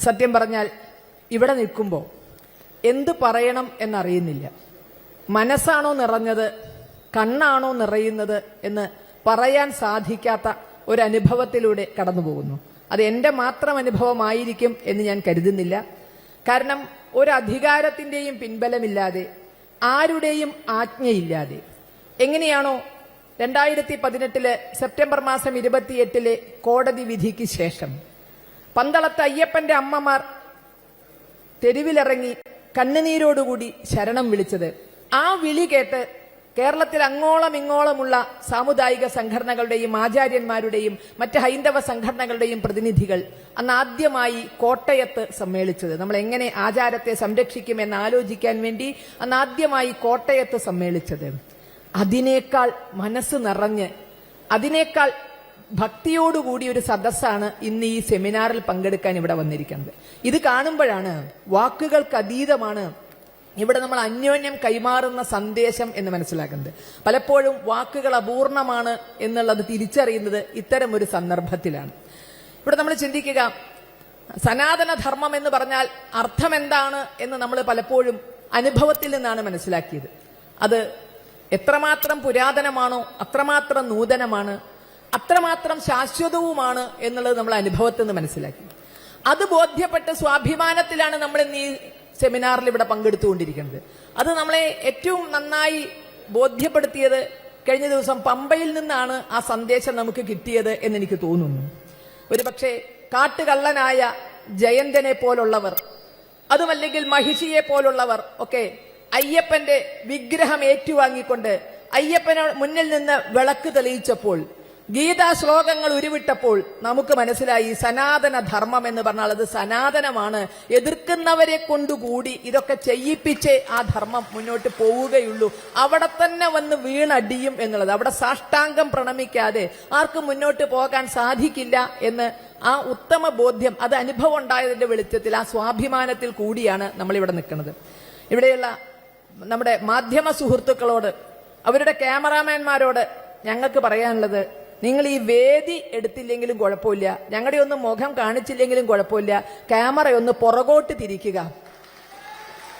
സത്യം പറഞ്ഞാൽ ഇവിടെ നിൽക്കുമ്പോൾ എന്ത് പറയണം എന്നറിയുന്നില്ല. മനസ്സാണോ നിറഞ്ഞത് കണ്ണാണോ നിറയുന്നത് എന്ന് പറയാൻ സാധിക്കാത്ത ഒരു അനുഭവത്തിലൂടെ കടന്നു പോകുന്നു അത് എന്റെ മാത്രം അനുഭവമായിരിക്കും എന്ന് ഞാൻ കരുതുന്നില്ല. കാരണം ഒരു പിൻബലമില്ലാതെ ആരുടെയും ആജ്ഞയില്ലാതെ. എങ്ങനെയാണോ രണ്ടായിരത്തി പതിനെട്ടിൽ സെപ്റ്റംബർ മാസം ഇരുപത്തിയെട്ടിലെ കോടതി വിധിക്ക് ശേഷം പന്തളത്ത് അയ്യപ്പന്റെ അമ്മമാർ തെരുവിലിറങ്ങി കണ്ണുനീരോടുകൂടി ശരണം വിളിച്ചത്. ആ വിളി കേട്ട് കേരളത്തിൽ അങ്ങോളം ഇങ്ങോളമുള്ള സാമുദായിക സംഘടനകളുടെയും ആചാര്യന്മാരുടെയും മറ്റ് ഹൈന്ദവ സംഘടനകളുടെയും പ്രതിനിധികൾ അന്ന് ആദ്യമായി കോട്ടയത്ത് സമ്മേളിച്ചത്. നമ്മൾ എങ്ങനെ ആചാരത്തെ സംരക്ഷിക്കുമെന്ന് ആലോചിക്കാൻ വേണ്ടി അന്ന് ആദ്യമായി കോട്ടയത്ത് സമ്മേളിച്ചത്. അതിനേക്കാൾ മനസ്സ് നിറഞ്ഞ് അതിനേക്കാൾ ഭക്തിയോടുകൂടി ഒരു സദസ്സാണ് ഇന്ന് ഈ സെമിനാറിൽ പങ്കെടുക്കാൻ ഇവിടെ വന്നിരിക്കുന്നത്. ഇത് കാണുമ്പോഴാണ് വാക്കുകൾക്ക് അതീതമാണ് ഇവിടെ നമ്മൾ അന്യോന്യം കൈമാറുന്ന സന്ദേശം എന്ന് മനസ്സിലാക്കുന്നത്. പലപ്പോഴും വാക്കുകൾ അപൂർണമാണ് എന്നുള്ളത് തിരിച്ചറിയുന്നത് ഇത്തരം ഒരു സന്ദർഭത്തിലാണ്. ഇവിടെ നമ്മൾ ചിന്തിക്കുക സനാതനധർമ്മം എന്ന് പറഞ്ഞാൽ അർത്ഥം എന്താണ് എന്ന് നമ്മൾ പലപ്പോഴും അനുഭവത്തിൽ നിന്നാണ് മനസ്സിലാക്കിയത്. അത് എത്രമാത്രം പുരാതനമാണോ അത്രമാത്രം നൂതനമാണ് അത്രമാത്രം ശാശ്വതവുമാണ് എന്നുള്ളത് നമ്മൾ അനുഭവത്തിൽ നിന്ന് മനസ്സിലാക്കി. അത് ബോധ്യപ്പെട്ട് സ്വാഭിമാനത്തിലാണ് നമ്മൾ ഇന്ന് ഈ സെമിനാറിൽ ഇവിടെ പങ്കെടുത്തുകൊണ്ടിരിക്കുന്നത്. അത് നമ്മളെ ഏറ്റവും നന്നായി ബോധ്യപ്പെടുത്തിയത് കഴിഞ്ഞ ദിവസം പമ്പയിൽ നിന്നാണ് ആ സന്ദേശം നമുക്ക് കിട്ടിയത് എന്ന് എനിക്ക് തോന്നുന്നു. ഒരു പക്ഷേ കാട്ടുകള്ളനായ ജയന്തനെ പോലുള്ളവർ അതുമല്ലെങ്കിൽ മഹിഷിയെ പോലുള്ളവർ ഒക്കെ അയ്യപ്പന്റെ വിഗ്രഹം ഏറ്റുവാങ്ങിക്കൊണ്ട് അയ്യപ്പന് മുന്നിൽ നിന്ന് വിളക്ക് തെളിയിച്ചപ്പോൾ ഗീതാ ശ്ലോകങ്ങൾ ഉരുവിട്ടപ്പോൾ നമുക്ക് മനസ്സിലായി സനാതന ധർമ്മം എന്ന് പറഞ്ഞാൽ അത് സനാതനമാണ്. എതിർക്കുന്നവരെ കൊണ്ടുകൂടി ഇതൊക്കെ ചെയ്യിപ്പിച്ചേ ആ ധർമ്മം മുന്നോട്ട് പോവുകയുള്ളൂ. അവിടെ തന്നെ വന്ന് വീണടിയും എന്നുള്ളത്. അവിടെ സാഷ്ടാംഗം പ്രണമിക്കാതെ ആർക്കും മുന്നോട്ട് പോകാൻ സാധിക്കില്ല എന്ന് ആ ഉത്തമ ബോധ്യം അത് അനുഭവം ഉണ്ടായതിന്റെ വെളിച്ചത്തിൽ ആ സ്വാഭിമാനത്തിൽ കൂടിയാണ് നമ്മളിവിടെ നിൽക്കുന്നത്. ഇവിടെയുള്ള നമ്മുടെ മാധ്യമ സുഹൃത്തുക്കളോട് അവരുടെ ക്യാമറാമാൻമാരോട് ഞങ്ങൾക്ക് പറയാനുള്ളത് നിങ്ങൾ ഈ വേദി എടുത്തില്ലെങ്കിലും കുഴപ്പമില്ല. ഞങ്ങളുടെ ഒന്ന് മുഖം കാണിച്ചില്ലെങ്കിലും കുഴപ്പമില്ല. ക്യാമറ ഒന്ന് പുറകോട്ട് തിരിക്കുക.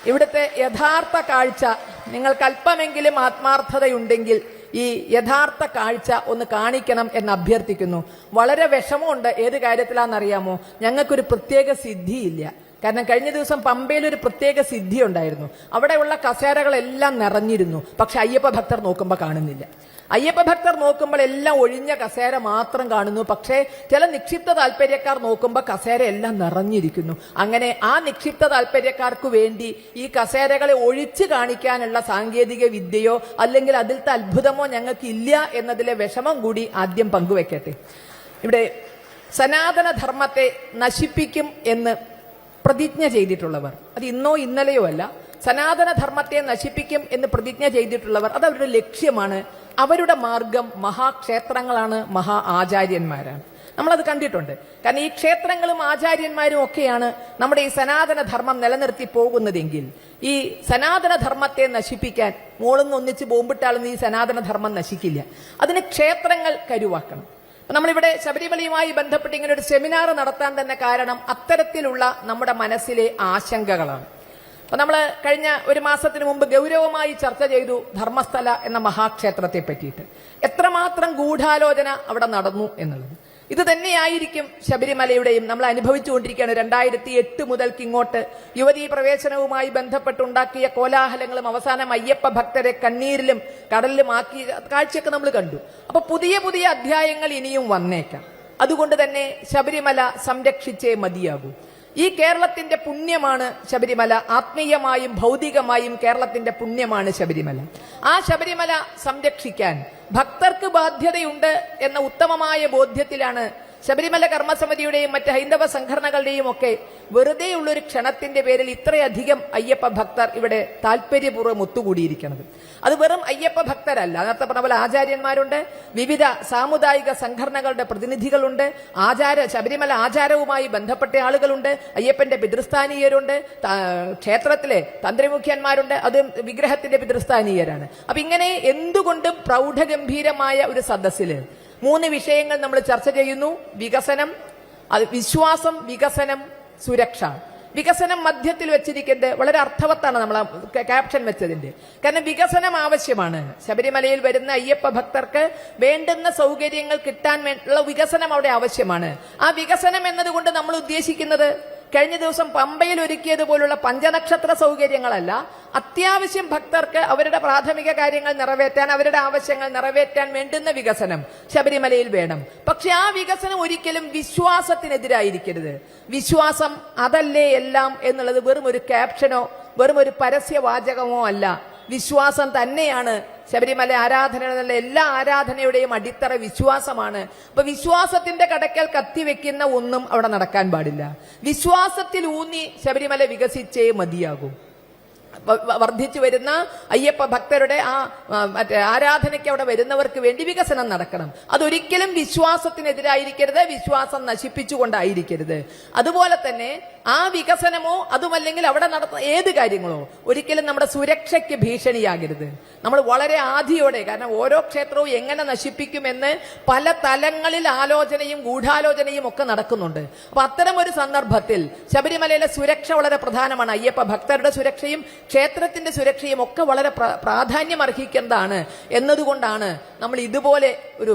ഇവിടുത്തെ യഥാർത്ഥ കാഴ്ച നിങ്ങൾക്ക് അല്പമെങ്കിലും ആത്മാർത്ഥതയുണ്ടെങ്കിൽ ഈ യഥാർത്ഥ കാഴ്ച ഒന്ന് കാണിക്കണം എന്ന് അഭ്യർത്ഥിക്കുന്നു. വളരെ വിഷമമുണ്ട്. ഏത് കാര്യത്തിലാണെന്നറിയാമോ? ഞങ്ങൾക്കൊരു പ്രത്യേക സിദ്ധിയില്ല. കാരണം കഴിഞ്ഞ ദിവസം പമ്പയിൽ ഒരു പ്രത്യേക സിദ്ധി ഉണ്ടായിരുന്നു. അവിടെയുള്ള കസേരകളെല്ലാം നിറഞ്ഞിരുന്നു. പക്ഷെ അയ്യപ്പ ഭക്തർ നോക്കുമ്പോൾ കാണുന്നില്ല. അയ്യപ്പ ഭക്തർ നോക്കുമ്പോൾ എല്ലാം ഒഴിഞ്ഞ കസേര മാത്രം കാണുന്നു. പക്ഷേ ചില നിക്ഷിപ്ത താല്പര്യക്കാർ നോക്കുമ്പോൾ കസേര എല്ലാം നിറഞ്ഞിരിക്കുന്നു. അങ്ങനെ ആ നിക്ഷിപ്ത താല്പര്യക്കാർക്ക് വേണ്ടി ഈ കസേരകളെ ഒഴിച്ചു കാണിക്കാനുള്ള സാങ്കേതിക വിദ്യയോ അല്ലെങ്കിൽ അതിലത്തെ അത്ഭുതമോ ഞങ്ങൾക്ക് ഇല്ല എന്നതിലെ വിഷമം കൂടി ആദ്യം പങ്കുവെക്കട്ടെ. ഇവിടെ സനാതനധർമ്മത്തെ നശിപ്പിക്കും എന്ന് പ്രതിജ്ഞ ചെയ്തിട്ടുള്ളവർ. അത് ഇന്നോ ഇന്നലെയോ അല്ല സനാതന ധർമ്മത്തെ നശിപ്പിക്കും എന്ന് പ്രതിജ്ഞ ചെയ്തിട്ടുള്ളവർ അത് അവരുടെ ലക്ഷ്യമാണ്. അവരുടെ മാർഗം മഹാക്ഷേത്രങ്ങളാണ് മഹാ ആചാര്യന്മാരാണ്. നമ്മളത് കണ്ടിട്ടുണ്ട്. കാരണം ഈ ക്ഷേത്രങ്ങളും ആചാര്യന്മാരും ഒക്കെയാണ് നമ്മുടെ ഈ സനാതന ധർമ്മം നിലനിർത്തി പോകുന്നതെങ്കിൽ ഈ സനാതന ധർമ്മത്തെ നശിപ്പിക്കാൻ മോളിന്ന് ഒന്നിച്ച് ബോംബിട്ടാലൊന്നും ഈ സനാതന ധർമ്മം നശിക്കില്ല. അതിന് ക്ഷേത്രങ്ങൾ കരുവാക്കണം. നമ്മളിവിടെ ശബരിമലയുമായി ബന്ധപ്പെട്ട് ഇങ്ങനെ ഒരു സെമിനാർ നടത്താൻ തന്നെ കാരണം അത്തരത്തിലുള്ള നമ്മുടെ മനസ്സിലെ ആശങ്കകളാണ്. അപ്പൊ നമ്മൾ കഴിഞ്ഞ ഒരു മാസത്തിന് മുമ്പ് ഗൗരവമായി ചർച്ച ചെയ്തു ധർമ്മസ്ഥല എന്ന മഹാക്ഷേത്രത്തെ പറ്റിയിട്ട്. എത്രമാത്രം ഗൂഢാലോചന അവിടെ നടന്നു എന്നുള്ളത്. ഇത് തന്നെയായിരിക്കും ശബരിമലയുടെയും നമ്മൾ അനുഭവിച്ചുകൊണ്ടിരിക്കുകയാണ് രണ്ടായിരത്തി എട്ട് മുതൽക്ക് ഇങ്ങോട്ട് യുവതീ പ്രവേശനവുമായി ബന്ധപ്പെട്ടുണ്ടാക്കിയ കോലാഹലങ്ങളും അവസാനം അയ്യപ്പ ഭക്തരെ കണ്ണീരിലും കടലിലും ആക്കി കാഴ്ചയൊക്കെ നമ്മൾ കണ്ടു. അപ്പൊ പുതിയ പുതിയ അധ്യായങ്ങൾ ഇനിയും വന്നേക്കാം. അതുകൊണ്ട് തന്നെ ശബരിമല സംരക്ഷിച്ചേ മതിയാകൂ. ഈ കേരളത്തിന്റെ പുണ്യമാണ് ശബരിമല. ആത്മീയമായും ഭൗതികമായും കേരളത്തിന്റെ പുണ്യമാണ് ശബരിമല. ആ ശബരിമല സംരക്ഷിക്കാൻ ഭക്തർക്ക് ബാധ്യതയുണ്ട് എന്ന ഉത്തമമായ ബോധ്യത്തിലാണ് ശബരിമല കർമ്മസമിതിയുടെയും മറ്റ് ഹൈന്ദവ സംഘടനകളുടെയും ഒക്കെ വെറുതെ ഒരു ക്ഷണത്തിന്റെ പേരിൽ ഇത്രയധികം അയ്യപ്പ ഭക്തർ ഇവിടെ താല്പര്യപൂർവം ഒത്തുകൂടിയിരിക്കുന്നത്. അത് വെറും അയ്യപ്പ ഭക്തരല്ല. നേരത്തെ പറഞ്ഞ പോലെ ആചാര്യന്മാരുണ്ട് വിവിധ സാമുദായിക സംഘടനകളുടെ പ്രതിനിധികളുണ്ട് ആചാര ശബരിമല ആചാരവുമായി ബന്ധപ്പെട്ട ആളുകളുണ്ട് അയ്യപ്പന്റെ പിതൃസ്ഥാനീയരുണ്ട് ക്ഷേത്രത്തിലെ തന്ത്രിമുഖ്യന്മാരുണ്ട് അത് വിഗ്രഹത്തിന്റെ പിതൃസ്ഥാനീയരാണ്. അപ്പൊ ഇങ്ങനെ എന്തുകൊണ്ടും പ്രൗഢഗംഭീരമായ ഒരു സദസ്സിൽ മൂന്ന് വിഷയങ്ങൾ നമ്മൾ ചർച്ച ചെയ്യുന്നു. വികസനം അത് വിശ്വാസം വികസനം സുരക്ഷ. വികസനം മധ്യത്തിൽ വെച്ചിരിക്കുന്നത് വളരെ അർത്ഥവത്താണ് നമ്മൾ ക്യാപ്ഷൻ വെച്ചതിന്റെ. കാരണം വികസനം ആവശ്യമാണ്. ശബരിമലയിൽ വരുന്ന അയ്യപ്പ ഭക്തർക്ക് വേണ്ടുന്ന സൗകര്യങ്ങൾ കിട്ടാൻ വേണ്ടിയുള്ള വികസനം അവിടെ ആവശ്യമാണ്. ആ വികസനം എന്നതുകൊണ്ട് നമ്മൾ ഉദ്ദേശിക്കുന്നത് കഴിഞ്ഞ ദിവസം പമ്പയിൽ ഒരുക്കിയതുപോലുള്ള പഞ്ചനക്ഷത്ര സൗകര്യങ്ങളല്ല. അത്യാവശ്യം ഭക്തർക്ക് അവരുടെ പ്രാഥമിക കാര്യങ്ങൾ നിറവേറ്റാൻ അവരുടെ ആവശ്യങ്ങൾ നിറവേറ്റാൻ വേണ്ടുന്ന വികസനം ശബരിമലയിൽ വേണം. പക്ഷെ ആ വികസനം ഒരിക്കലും വിശ്വാസത്തിനെതിരായിരിക്കരുത്. വിശ്വാസം അതല്ലേ എല്ലാം എന്നുള്ളത് വെറും ഒരു ക്യാപ്ഷനോ വെറും ഒരു പരസ്യവാചകമോ അല്ല. വിശ്വാസം തന്നെയാണ്. ശബരിമല ആരാധന എന്നുള്ള എല്ലാ ആരാധനയുടെയും അടിത്തറ വിശ്വാസമാണ്. അപ്പൊ വിശ്വാസത്തിന്റെ കടക്കൽ കത്തിവെക്കുന്ന ഒന്നും അവിടെ നടക്കാൻ പാടില്ല. വിശ്വാസത്തിൽ ഊന്നി ശബരിമല വികസിച്ചേ മതിയാകും. വർദ്ധിച്ചു വരുന്ന അയ്യപ്പ ഭക്തരുടെ ആ മറ്റേ ആരാധനയ്ക്ക് അവിടെ വരുന്നവർക്ക് വേണ്ടി വികസനം നടക്കണം. അതൊരിക്കലും വിശ്വാസത്തിനെതിരായിരിക്കരുത് വിശ്വാസം നശിപ്പിച്ചുകൊണ്ടായിരിക്കരുത്. അതുപോലെ തന്നെ ആ വികസനമോ അതുമല്ലെങ്കിൽ അവിടെ നടത്തുന്ന ഏത് കാര്യങ്ങളോ ഒരിക്കലും നമ്മുടെ സുരക്ഷയ്ക്ക് ഭീഷണിയാകരുത്. നമ്മൾ വളരെ ആധിയോടെ കാരണം ഓരോ ക്ഷേത്രവും എങ്ങനെ നശിപ്പിക്കുമെന്ന് പല തലങ്ങളിൽ ആലോചനയും ഗൂഢാലോചനയും ഒക്കെ നടക്കുന്നുണ്ട്. അപ്പൊ അത്തരം ഒരു സന്ദർഭത്തിൽ ശബരിമലയിലെ സുരക്ഷ വളരെ പ്രധാനമാണ്. അയ്യപ്പ ഭക്തരുടെ സുരക്ഷയും ക്ഷേത്രത്തിന്റെ സുരക്ഷയും ഒക്കെ വളരെ പ്രാധാന്യം അർഹിക്കേണ്ടതാണ് എന്നതുകൊണ്ടാണ് നമ്മൾ ഇതുപോലെ ഒരു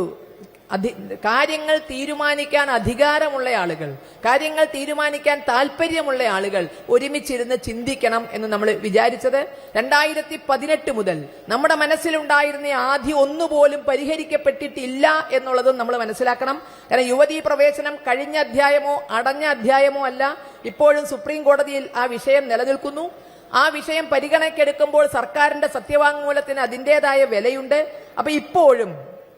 അധി കാര്യങ്ങൾ തീരുമാനിക്കാൻ അധികാരമുള്ള ആളുകൾ കാര്യങ്ങൾ തീരുമാനിക്കാൻ താല്പര്യമുള്ള ആളുകൾ ഒരുമിച്ചിരുന്ന് ചിന്തിക്കണം എന്ന് നമ്മൾ വിചാരിച്ചത്. രണ്ടായിരത്തി പതിനെട്ട് മുതൽ നമ്മുടെ മനസ്സിലുണ്ടായിരുന്ന ആദ്യ ഒന്നുപോലും പരിഹരിക്കപ്പെട്ടിട്ടില്ല എന്നുള്ളതും നമ്മൾ മനസ്സിലാക്കണം. കാരണം യുവതീ പ്രവേശനം കഴിഞ്ഞ അധ്യായമോ അടഞ്ഞ അധ്യായമോ അല്ല. ഇപ്പോഴും സുപ്രീം കോടതിയിൽ ആ വിഷയം നിലനിൽക്കുന്നു. ആ വിഷയം പരിഗണനയ്ക്കെടുക്കുമ്പോൾ സർക്കാരിന്റെ സത്യവാങ്മൂലത്തിന് അതിന്റെതായ വിലയുണ്ട്. അപ്പൊ ഇപ്പോഴും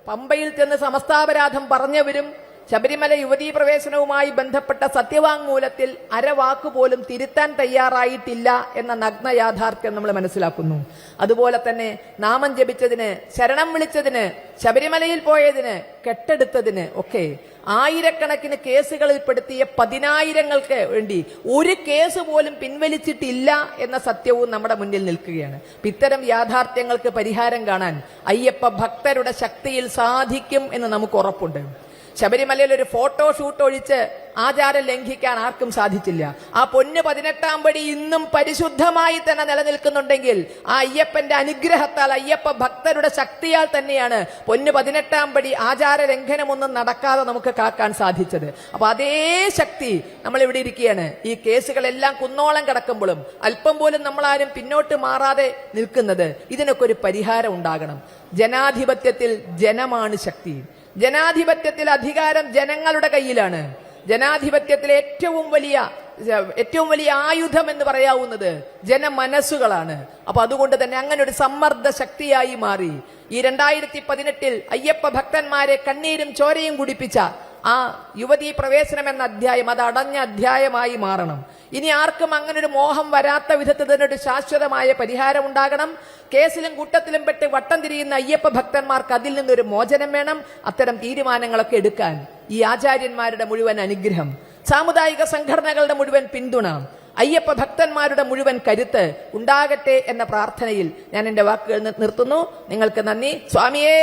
പമ്പയിൽ ചെന്ന് സമസ്താപരാധം പറഞ്ഞവരും ശബരിമല യുവതീ പ്രവേശനവുമായി ബന്ധപ്പെട്ട സത്യവാങ്മൂലത്തിൽ അരവാക്ക് പോലും തിരുത്താൻ തയ്യാറായിട്ടില്ല എന്ന നഗ്ന യാഥാർത്ഥ്യം നമ്മൾ മനസ്സിലാക്കുന്നു. അതുപോലെ തന്നെ നാമം ജപിച്ചതിന് ശരണം വിളിച്ചതിന് ശബരിമലയിൽ പോയതിന് കെട്ടെടുത്തതിന് ഒക്കെ ആയിരക്കണക്കിന് കേസുകളിൽ പെടുത്തിയ പതിനായിരങ്ങൾക്ക് വേണ്ടി ഒരു കേസ് പോലും പിൻവലിച്ചിട്ടില്ല എന്ന സത്യവും നമ്മുടെ മുന്നിൽ നിൽക്കുകയാണ്. ഇത്തരം യാഥാർത്ഥ്യങ്ങൾക്ക് പരിഹാരം കാണാൻ അയ്യപ്പ ഭക്തരുടെ ശക്തിയിൽ സാധിക്കും എന്ന് നമുക്ക് ഉറപ്പുണ്ട്. ശബരിമലയിൽ ഒരു ഫോട്ടോ ഷൂട്ട് ഒഴിച്ച് ആചാരം ലംഘിക്കാൻ ആർക്കും സാധിച്ചില്ല. ആ പൊന്ന് പതിനെട്ടാം പടി ഇന്നും പരിശുദ്ധമായി തന്നെ നിലനിൽക്കുന്നുണ്ടെങ്കിൽ ആ അയ്യപ്പന്റെ അനുഗ്രഹത്താൽ അയ്യപ്പ ഭക്തരുടെ ശക്തിയാൽ തന്നെയാണ് പൊന്ന് പതിനെട്ടാം പടി ആചാര ലംഘനമൊന്നും നടക്കാതെ നമുക്ക് കാക്കാൻ സാധിച്ചത്. അപ്പൊ അതേ ശക്തി നമ്മൾ ഇവിടെ ഇരിക്കുകയാണ്. ഈ കേസുകളെല്ലാം കുന്നോളം കിടക്കുമ്പോഴും അല്പം പോലും നമ്മളാരും പിന്നോട്ട് മാറാതെ നിൽക്കുന്നത് ഇതിനൊക്കെ ഒരു പരിഹാരം ഉണ്ടാകണം. ജനാധിപത്യത്തിൽ ജനമാണ് ശക്തി. ജനാധിപത്യത്തിൽ അധികാരം ജനങ്ങളുടെ കയ്യിലാണ്. ജനാധിപത്യത്തിലെ ഏറ്റവും വലിയ ഏറ്റവും വലിയ ആയുധം എന്ന് പറയാവുന്നത് ജനമനസ്സുകളാണ്. അപ്പൊ അതുകൊണ്ട് തന്നെ അങ്ങനെ ഒരു സമ്മർദ്ദ ശക്തിയായി മാറി. ഈ രണ്ടായിരത്തി പതിനെട്ടിൽ അയ്യപ്പ ഭക്തന്മാരെ കണ്ണീരും ചോരയും കുടിപ്പിച്ച ആ യുവതീ പ്രവേശനം എന്ന അധ്യായം അത് അടഞ്ഞ അധ്യായമായി മാറണം. ഇനി ആർക്കും അങ്ങനെ ഒരു മോഹം വരാത്ത വിധത്തിൽ തന്നെ ഒരു ശാശ്വതമായ പരിഹാരം ഉണ്ടാകണം. കേസിലും കൂട്ടത്തിലും പെട്ട് വട്ടം തിരിയുന്ന അയ്യപ്പ ഭക്തന്മാർക്ക് അതിൽ നിന്നൊരു മോചനം വേണം. അത്തരം തീരുമാനങ്ങളൊക്കെ എടുക്കാൻ ഈ ആചാര്യന്മാരുടെ മുഴുവൻ അനുഗ്രഹം. സാമുദായിക സംഘടനകളുടെ മുഴുവൻ പിന്തുണ. അയ്യപ്പ ഭക്തന്മാരുടെ മുഴുവൻ കരുത്ത് ഉണ്ടാകട്ടെ എന്ന പ്രാർത്ഥനയിൽ ഞാൻ എന്റെ വാക്കുകൾ നിർത്തുന്നു. നിങ്ങൾക്ക് നന്ദി. സ്വാമിയേ!